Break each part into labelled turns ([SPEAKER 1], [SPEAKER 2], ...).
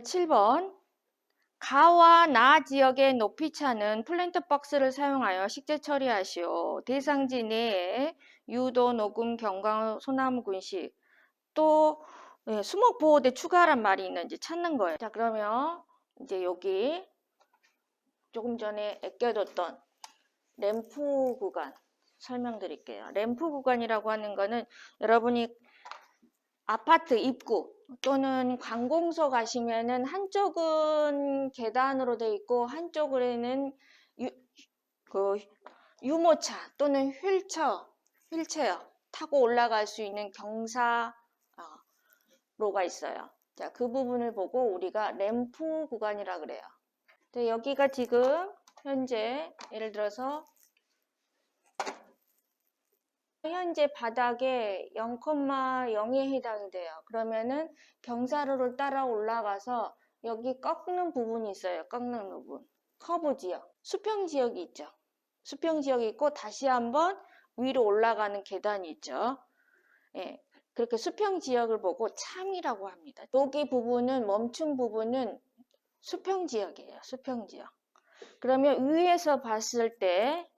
[SPEAKER 1] 7번 가와 나 지역의 높이 차는 플랜트 박스를 사용하여 식재 처리하시오. 대상지 내에 유도, 녹음, 경광, 소나무 군식 또 예, 수목 보호대 추가란 말이 있는지 찾는 거예요. 자 그러면 이제 여기 조금 전에 아껴뒀던 램프 구간 설명드릴게요. 램프 구간이라고 하는 거는 여러분이 아파트 입구 또는 관공서 가시면은 한쪽은 계단으로 돼 있고 한쪽에는 유, 그 유모차 또는 휠체어, 휠체어 타고 올라갈 수 있는 경사로가 있어요. 자, 그 부분을 보고 우리가 램프 구간이라 그래요. 여기가 지금 현재 예를 들어서 현재 바닥에 0,0에 해당이 돼요. 그러면은 경사로를 따라 올라가서 여기 꺾는 부분이 있어요. 꺾는 부분. 커브 지역. 수평 지역이 있죠. 수평 지역이 있고 다시 한번 위로 올라가는 계단이 있죠. 예. 그렇게 수평 지역을 보고 참이라고 합니다. 여기 부분은 멈춘 부분은 수평 지역이에요. 수평 지역. 그러면 위에서 봤을 때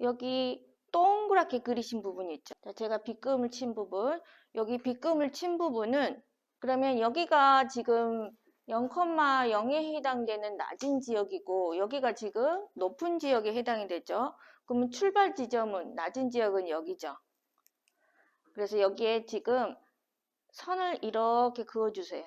[SPEAKER 1] 여기 동그랗게 그리신 부분이 있죠. 자, 제가 빗금을 친 부분, 여기 빗금을 친 부분은 그러면 여기가 지금 0,0에 해당되는 낮은 지역이고 여기가 지금 높은 지역에 해당이 되죠. 그러면 출발 지점은 낮은 지역은 여기죠. 그래서 여기에 지금 선을 이렇게 그어주세요.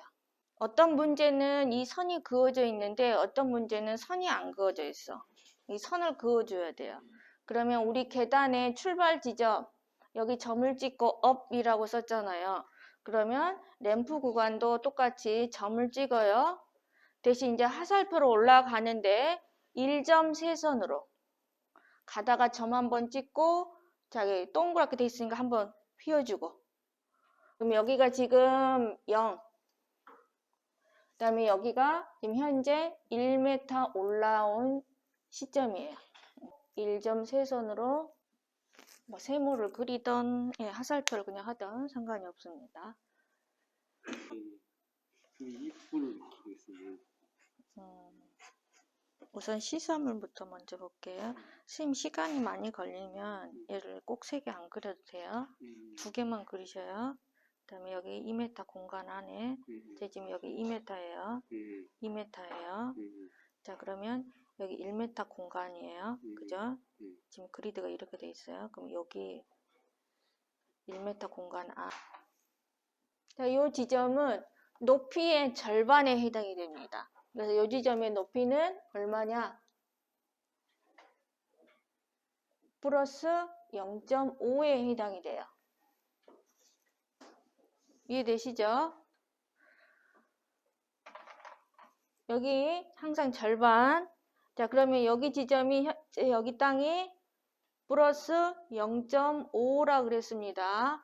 [SPEAKER 1] 어떤 문제는 이 선이 그어져 있는데 어떤 문제는 선이 안 그어져 있어. 이 선을 그어줘야 돼요. 그러면 우리 계단의 출발 지점 여기 점을 찍고 up이라고 썼잖아요. 그러면 램프 구간도 똑같이 점을 찍어요. 대신 이제 하살표로 올라가는데 1점 세선으로 가다가 점 한번 찍고 자기 동그랗게 돼 있으니까 한번 휘어주고 그럼 여기가 지금 0 그다음에 여기가 지금 현재 1m 올라온 시점이에요. 1점 세선으로 뭐 세모를 그리던 예, 하살표를 그냥 하던 상관이 없습니다.
[SPEAKER 2] 그 입구를 보겠습니다.
[SPEAKER 1] 음, 우선 시사물부터 먼저 볼게요. 선생님 시간이 많이 걸리면 얘를 꼭 세 개 안 그려도 돼요.
[SPEAKER 2] 음,
[SPEAKER 1] 두 개만 그리셔요. 그 다음에 여기 2m 공간 안에
[SPEAKER 2] 음,
[SPEAKER 1] 제 지금 여기 2m예요.
[SPEAKER 2] 음,
[SPEAKER 1] 2m예요.
[SPEAKER 2] 음,
[SPEAKER 1] 자 그러면 여기 1m 공간이에요.
[SPEAKER 2] 음.
[SPEAKER 1] 그죠?
[SPEAKER 2] 음.
[SPEAKER 1] 지금 그리드가 이렇게 돼 있어요. 그럼 여기 1m 공간 안. 자, 이 지점은 높이의 절반에 해당이 됩니다. 그래서 이 지점의 높이는 얼마냐? 플러스 0.5에 해당이 돼요. 이해되시죠? 여기 항상 절반. 자, 그러면 여기 지점이, 현- 여기 땅이 플러스 0.5라 그랬습니다.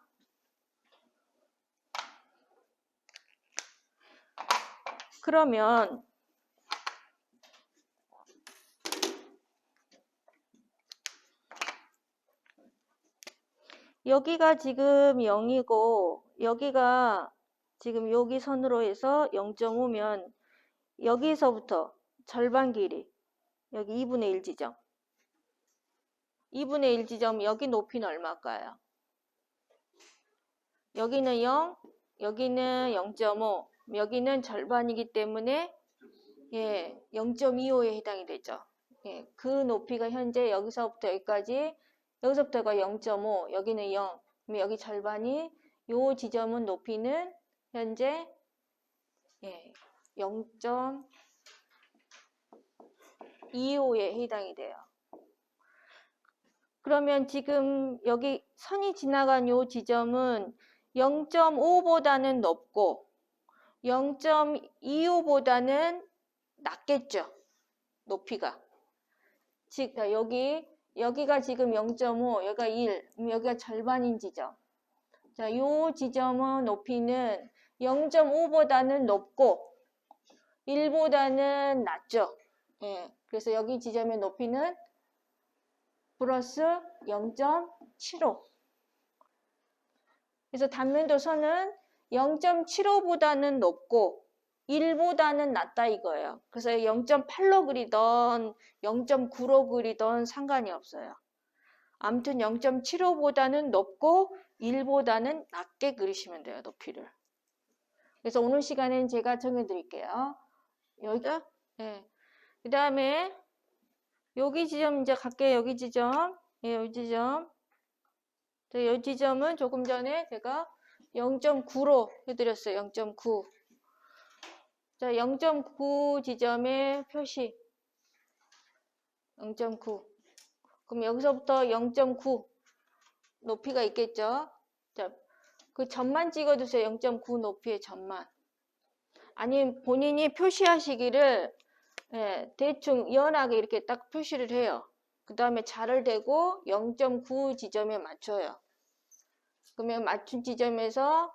[SPEAKER 1] 그러면 여기가 지금 0이고 여기가 지금 여기 선으로 해서 0.5면 여기서부터 절반 길이 여기 2분의 1 지점 2분의 1 지점 여기 높이는 얼마일까요? 여기는 0, 여기는 0.5, 여기는 절반이기 때문에 예, 0.25에 해당이 되죠. 예, 그 높이가 현재 여기서부터 여기까지 여기서부터가 0.5, 여기는 0, 그럼 여기 절반이 요 지점은 높이는 현재 예, 0.25에 해당이 돼요. 그러면 지금 여기 선이 지나간 요 지점은 0.5보다는 높고 0.25보다는 낮겠죠. 높이가. 즉 여기 여기가 지금 0.5, 여기가 1, 그럼 여기가 절반인 지점. 자, 요 지점은 높이는 0.5보다는 높고 1보다는 낮죠. 예. 그래서 여기 지점의 높이는 플러스 0.75. 그래서 단면도선은 0.75보다는 높고 1보다는 낫다 이거예요. 그래서 0.8로 그리던 0.9로 그리던 상관이 없어요. 아무튼 0.75보다는 높고 1보다는 낮게 그리시면 돼요. 높이를. 그래서 오늘 시간엔 제가 정해드릴게요. 여기죠? 네. 그 다음에 여기 지점 이제 갈게요. 여기 지점. 예, 여기 지점. 자, 이 지점은 조금 전에 제가 0.9로 해드렸어요. 0.9. 자, 0.9 지점의 표시. 0.9. 그럼 여기서부터 0.9 높이가 있겠죠? 자, 그 점만 찍어주세요. 0.9 높이의 점만. 아니면 본인이 표시하시기를 예, 대충 연하게 이렇게 딱 표시를 해요. 그 다음에 자를 대고 0.9 지점에 맞춰요. 그러면 맞춘 지점에서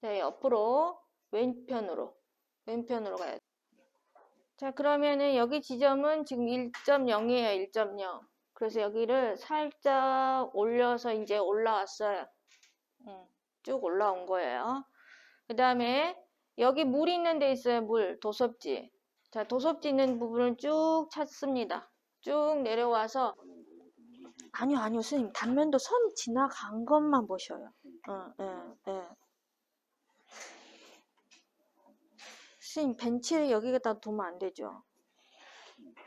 [SPEAKER 1] 자, 옆으로 왼편으로 왼편으로 가야 돼. 자 그러면은 여기 지점은 지금 1.0이에요. 1.0. 그래서 여기를 살짝 올려서 이제 올라왔어요. 음, 쭉 올라온 거예요. 그 다음에 여기 물 있는 데 있어요. 물 도섭지. 자 도섭지 있는 부분을 쭉 찾습니다. 쭉 내려와서 아니요 아니요 스님 단면도 선 지나간 것만 보셔요. 어, 예, 예. 스님 벤치를 여기에다 두면 안 되죠.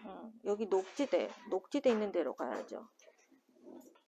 [SPEAKER 1] 어, 여기 녹지대 녹지대 있는 데로 가야죠.